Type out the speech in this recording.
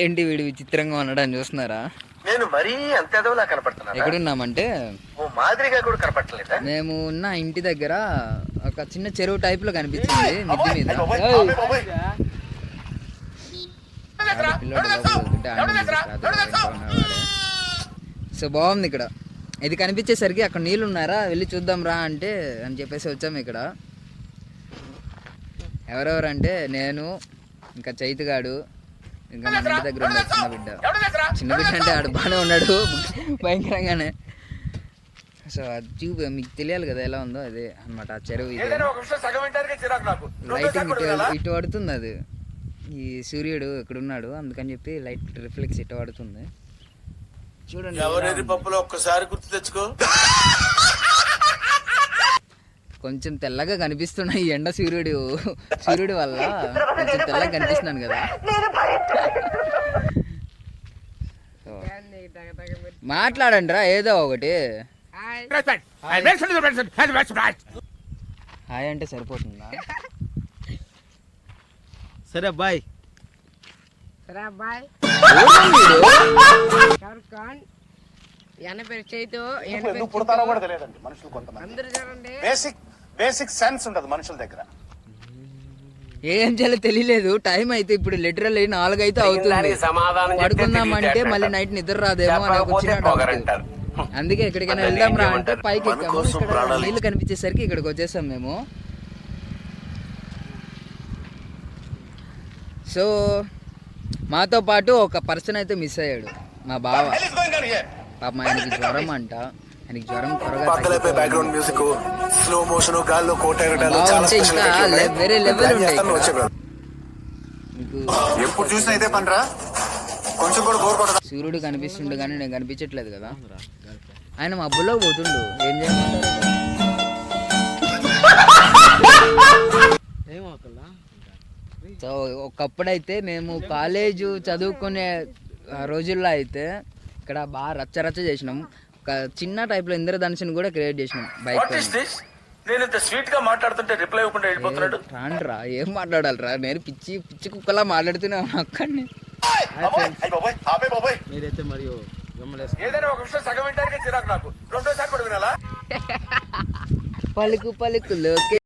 ఏంటి వీడు విచిత్రంగా ఉండడం చూస్తున్నారా? నేను మరీ అంత ఎదవలా కనపడుతున్నా ఎక్కడున్నామంటే? ఓ మాదిరిగా కూడా కనపడలేదా మేము ఉన్న ఇంటి దగ్గర ఒక చిన్న చెరువు టైప్లో కనిపించింది మిద్ది మీద. సో బాగుంది ఇక్కడ. ఇది కనిపించేసరికి అక్కడ నీళ్ళు ఉన్నారా? వెళ్ళి చూద్దాం రా అంటే అని చెప్పేసి వచ్చాము ఇక్కడ. ఎవరెవరు అంటే నేను ఇంకా చైతుగాడు ఇంకా మన ఇంటి దగ్గర ఉండే చిన్న బిడ్డ. చిన్న బిడ్డ అంటే ఆడు బాగానే ఉన్నాడు. భయంకరంగానే. సో అది చూపు మీకు తెలియాలి కదా ఎలా ఉందో అదే అన్నమాట ఆ చెరువు లైటింగ్ ఇటు ఇటు పడుతుంది అది. ఈ సూర్యుడు ఇక్కడ ఉన్నాడు అందుకని చెప్పి లైట్ రిఫ్లెక్స్ ఇటు పడుతుంది. చూడండి ఎవరెరి పప్పులో ఒక్కసారి గుర్తు తెచ్చుకో. కొంచెం తెల్లగా కనిపిస్తున్నాయి ఈ ఎండ సూర్యుడు సూర్యుడు వల్ల కొంచెం తెల్లగా కనిపిస్తున్నాను కదా. మాట్లాడండి రా ఏదో ఒకటి. హాయ్. అంటే సరిపోతుందా? సరే బాయ్. సరే చైతు కొంతమంది. అందరూ చూడండి. బేసిక్ బేసిక్ సెన్స్ ఉండదు మనుషుల దగ్గర. ఏం చేయాలో తెలియలేదు. టైం అయితే ఇప్పుడు లిటరల్ నాలుగు అయితే అవుతుంది. పడుకుందామంటే మళ్ళీ నైట్ నిద్ర రాదేమో వచ్చిన. అందుకే ఎక్కడికైనా వెళ్దాం రా అంటే పైకి ఎక్కాము. నీళ్ళు కనిపించేసరికి ఇక్కడికి వచ్చేసాం మేము. సో మాతో పాటు ఒక పర్సన్ అయితే మిస్ అయ్యాడు. మా బావ. పాపం ఆయనకి జ్వరం అంట. పక్కలైపోయి బ్యాక్గ్రౌండ్ మ్యూజిక్ స్లో మోషన్ గాల్లో కోట ఎగటాలు చాలా బాగుంటే స్పెషల్ ఇంకా లే- వేరే లెవెల్ ఉండే ఇక్కడ. మీకు ఎప్పుడు చూసినా ఇదే పనిరా? కొంచెం కూడా బోర్ కొట్టదా సూర్యుడు కనిపిస్తుండు కానీ నేను కనిపించట్లేదు కదా. ఆయన మబ్బులో పోతుండు. ఏం చేయమంటారు? సో ఒకప్పుడైతే మేము కాలేజ్ చదువుకునే రోజుల్లో అయితే ఇక్కడ బాగా రచ్చ రచ్చ చేసినాం. ఒక చిన్న టైప్లో ఇంద్రధనుషుని కూడా క్రియేట్ చేసినాం. బైక్ వాట్ ఇస్ దిస్ నేను ఇంత స్వీట్గా మాట్లాడుతుంటే రిప్లై ఇవ్వకుండా వెళ్ళిపోతున్నాడు. రాండ్రా ఏం మాట్లాడాలిరా? నేను పిచ్చి పిచ్చి కుక్కలా మాట్లాడుతూనే ఉన్నా అక్కడిని మీరైతే మరియు ఏదైనా ఒక విషయం సగం వింటానికే చిరాకు నాకు. రెండోసారి కూడా వినాలా? పలుకు పలుకులోకే